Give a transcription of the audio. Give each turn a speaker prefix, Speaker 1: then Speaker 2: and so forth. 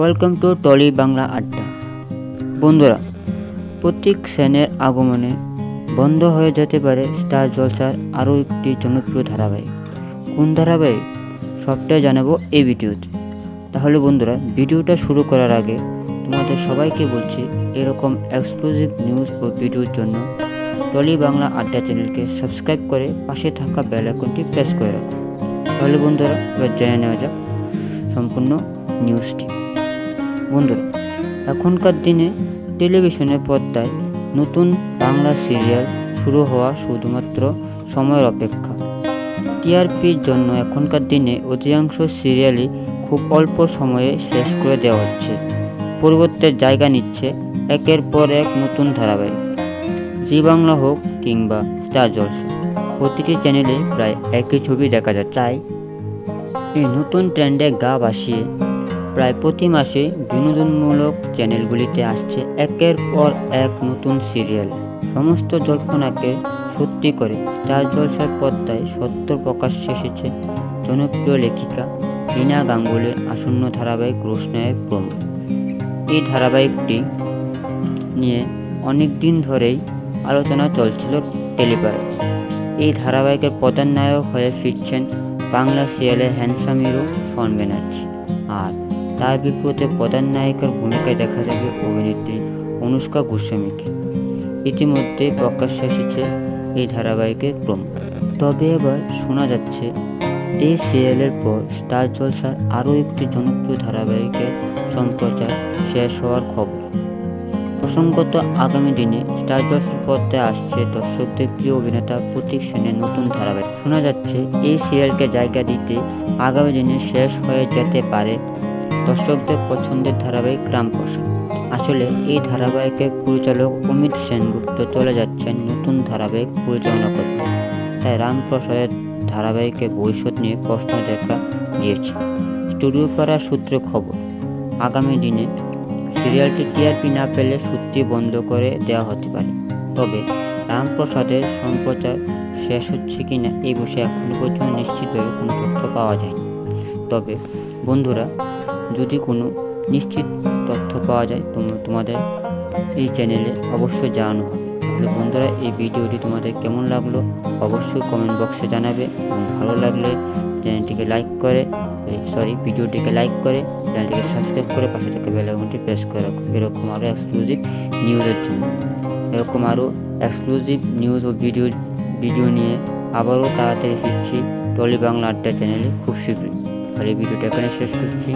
Speaker 1: Welcome to trolley Bangla আড্ডা বন্ধুরা প্রত্যেক সেনের আগমনে বন্ধ হয়ে যেতে পারে স্টার জলসার আরও একটি জনপ্রিয় ধারাবাহিক। কোন ধারাবাহিক? সবটাই জানাব এই ভিডিওতে। তাহলে বন্ধুরা, ভিডিওটা শুরু করার আগে তোমাদের সবাইকে বলছি, এরকম এক্সক্লুসিভ নিউজ ও ভিডিওর জন্য টলি বাংলা আড্ডা চ্যানেলকে সাবস্ক্রাইব করে পাশে থাকা বেল আইকনটি প্রেস করে রাখো। তাহলে বন্ধুরা, এবার জেনে নেওয়া যাক সম্পূর্ণ নিউজটি বন্ধুরা এখনকার দিনে টেলিভিশনের পর্দায় নতুন বাংলা সিরিয়াল শুরু হওয়া শুধুমাত্র সময়ের অপেক্ষা। টিআরপির জন্য এখনকার দিনে অধিকাংশ সিরিয়ালই খুব অল্প সময়ে শেষ করে দেওয়া হচ্ছে। পরিবর্তে জায়গা নিচ্ছে একের পর এক নতুন ধারাবাহিক। জি বাংলা হোক কিংবা স্টার জলসা, প্রতিটি চ্যানেলে প্রায় একই ছবি দেখা যায়। তাই এই নতুন ট্রেন্ডে গা ভাসিয়ে প্রায় প্রতি মাসে বিনোদনমূলক চ্যানেলগুলিতে আসছে একের পর এক নতুন সিরিয়াল। সমস্ত জল্পনাকে সত্যি করে স্টার জলসার পর্দায় সত্য প্রকাশ্যে এসেছে। জনপ্রিয় লেখিকা রীনা গাঙ্গুলির আসন্ন ধারাবাহিক রোশনায়ক প্রমো। এই ধারাবাহিকটি নিয়ে অনেক দিন ধরেই আলোচনা চলছিল টেলিপারে এই ধারাবাহিকের প্রধান নায়ক হয়ে ফিরছেন বাংলা সিরিয়ালে হ্যান্ডসাম হিরো শন ব্যানার্জি আর তার বিপরীতে প্রধান নায়িকার ভূমিকায় দেখা যাবে অভিনেত্রী অনুষ্কা গোস্বামীকে। ইতিমধ্যে প্রকাশ্যে এসেছে এই ধারাবাহিকের প্রম। তবে এবার শোনা যাচ্ছে, এই সিরিয়ালের পর স্টার জলসার আরও একটি জনপ্রিয় ধারাবাহিকের সম্প্রচার শেষ হওয়ার খবর। প্রসঙ্গত, আগামী দিনে স্টার জলসার পর্দায় আসছে দর্শকদের প্রিয় অভিনেতা প্রতীক সেনের নতুন ধারাবাহিক। শোনা যাচ্ছে, এই সিরিয়ালকে জায়গা দিতে আগামী দিনে শেষ হয়ে যেতে পারে দর্শকদের পছন্দের ধারাবাহিক রামপ্রসাদ আসলে এই ধারাবাহিকের পরিচালক অমিত সেনগুপ্ত চলে যাচ্ছেন নতুন ধারাবাহিক পরিচালনা করতে। তাই রামপ্রসাদের ধারাবাহিকের ভবিষ্যৎ নিয়ে প্রশ্ন দেখা দিয়েছে। স্টুডিও পাড়ার সূত্রে খবর, আগামী দিনে সিরিয়ালটি টিআরপি না পেলে সত্যি বন্ধ করে দেওয়া হতে পারে। তবে রামপ্রসাদের সম্প্রচার শেষ হচ্ছে কিনা এই বিষয়ে এখনও পর্যন্ত নিশ্চিতভাবে কোনো তথ্য পাওয়া যায়নি। তবে বন্ধুরা যদি কোনো নিশ্চিত তথ্য পাওয়া যায় তোমরা তোমাদের এই চ্যানেলে অবশ্যই জানানো হবে। তাহলে বন্ধুরা, এই ভিডিওটি তোমাদের কেমন লাগল অবশ্যই কমেন্ট বক্সে জানাবে এবং ভালো লাগলে চ্যানেলটিকে লাইক করে সরি ভিডিওটিকে লাইক করে, চ্যানেলটিকে সাবস্ক্রাইব করে পাশে থাকা বেল আইকনটি প্রেস করে রাখো। এরকম আরও এক্সক্লুসিভ নিউজের জন্য। এরকম আরও এক্সক্লুসিভ নিউজ ও ভিডিও ভিডিও নিয়ে আবারও তাড়াতাড়ি ফিরছি টলি বাংলা আড্ডা চ্যানেলে খুব শীঘ্রই। এই ভিডিওটা এখানে শেষ করছি।